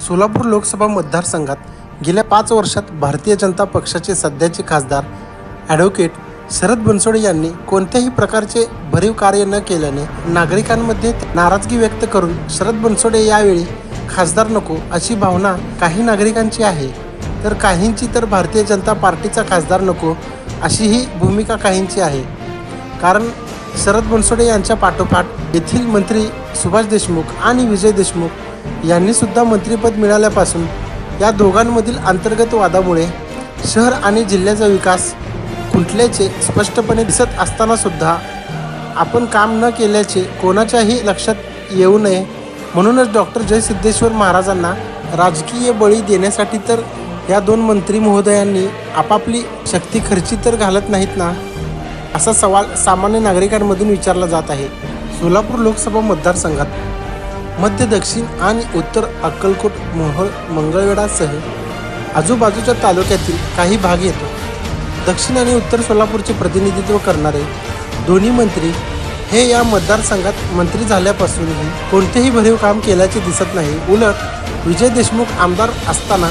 सोलापूर लोकसभा मतदारसंघात गेल्या पाच वर्षात भारतीय जनता पक्षाचे सध्याचे खासदार ॲडव्होकेट शरद बनसोडे यांनी कोणत्याही प्रकारचे भरीव कार्य न केल्याने नागरिकांमध्ये नाराजगी व्यक्त करून शरद बनसोडे यावेळी खासदार नको अशी भावना काही नागरिकांची आहे. तर काहींची तर भारतीय जनता पार्टीचा खासदार नको अशी ही भूमिका काहींची आहे. कारण शरद बनसोडे यांच्या पाठोपाठ येथील मंत्री सुभाष देशमुख आणि विजय देशमुख यांनी सुद्धा मंत्रिपद मिळाल्यापासून या दोघांमधील अंतर्गत वादामुळे शहर आणि जिल्ह्याचा विकास खुंटल्याचे स्पष्टपणे दिसत असताना सुद्धा आपण काम न केल्याचे कोणाच्याही लक्षात येऊ नये. म्हणूनच डॉक्टर जयसिद्धेश्वर महाराजांना राजकीय बळी देण्यासाठी तर या दोन मंत्री महोदयांनी आपापली शक्ती खर्ची तर घालत नाहीत ना? असा सवाल सामान्य नागरिकांमधून विचारला जात आहे. सोलापूर लोकसभा मतदारसंघात मध्य दक्षिण आणि उत्तर अक्कलकोट मोहोळ मंगळवेढासह आजूबाजूच्या तालुक्यातील काही भाग येतो. दक्षिण आणि उत्तर सोलापूरचे प्रतिनिधित्व करणारे दोन्ही मंत्री हे या मतदारसंघात मंत्री झाल्यापासूनही कोणतेही भरीव काम केल्याचे दिसत नाही. उलट विजय देशमुख आमदार असताना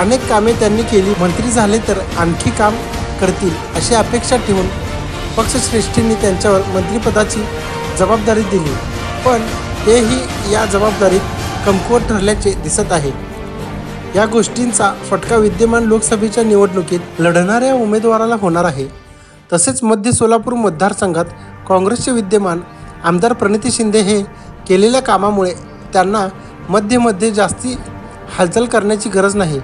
अनेक कामे त्यांनी केली. मंत्री झाले तर आणखी काम करतील अशी अपेक्षा ठेवून पक्षश्रेष्ठींनी त्यांच्यावर मंत्रिपदाची जबाबदारी दिली. पण तेही या जबाबदारीत कमकुवत ठरल्याचे दिसत आहे. या गोष्टींचा फटका विद्यमान लोकसभेच्या निवडणुकीत लढणाऱ्या उमेदवाराला होणार आहे. तसेच मध्य सोलापूर मतदारसंघात काँग्रेसचे विद्यमान आमदार प्रणिती शिंदे हे केलेल्या कामामुळे त्यांना मध्ये मध्ये जास्ती हालचाल करण्याची गरज नाही.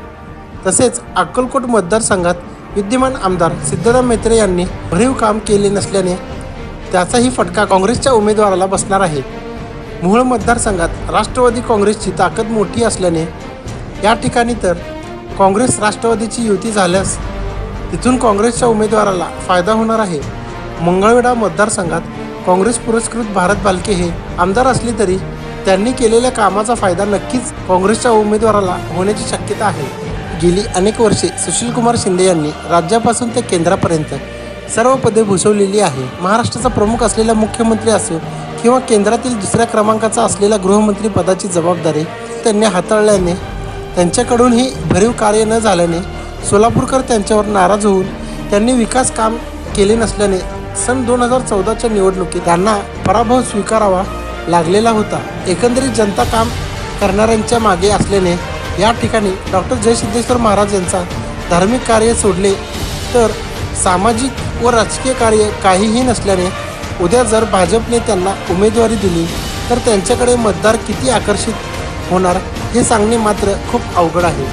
तसेच अक्कलकोट मतदारसंघात विद्यमान आमदार सिद्धराम मेत्रे यांनी भरीव काम केले नसल्याने त्याचाही फटका काँग्रेसच्या उमेदवाराला बसणार आहे. मूळ मतदारसंघात राष्ट्रवादी काँग्रेसची ताकद मोठी असल्याने या ठिकाणी तर काँग्रेस राष्ट्रवादीची युती झाल्यास तिथून काँग्रेसच्या उमेदवाराला फायदा होणार आहे. मंगळवेढा मतदारसंघात काँग्रेस पुरस्कृत भारत बालके हे आमदार असले तरी त्यांनी केलेल्या कामाचा फायदा नक्कीच काँग्रेसच्या उमेदवाराला होण्याची शक्यता आहे. गेली अनेक वर्षे सुशीलकुमार शिंदे यांनी राज्यापासून ते केंद्रापर्यंत सर्व पदे भूषवलेली आहे. महाराष्ट्राचा प्रमुख असलेला मुख्यमंत्री असो किंवा केंद्रातील दुसऱ्या क्रमांकाचा असलेला गृहमंत्री पदाची जबाबदारी त्यांनी हाताळल्याने त्यांच्याकडूनही भरीव कार्य न झाल्याने सोलापूरकर त्यांच्यावर नाराज होऊन त्यांनी विकास काम केले नसल्याने सन दोन हजार चौदाच्या निवडणुकीत त्यांना पराभव स्वीकारावा लागलेला होता. एकंदरीत जनता काम करणाऱ्यांच्या मागे असल्याने या ठिकाणी डॉक्टर जयसिद्धेश्वर महाराज यांचा धार्मिक कार्य सोडले तर सामाजिक व राजकीय कार्य काहीही नसल्याने उद्या जर भाजपने त्यांना उमेदवारी दिली तर त्यांच्याकडे मतदार किती आकर्षित होणार हे सांगणे मात्र खूप अवघड आहे.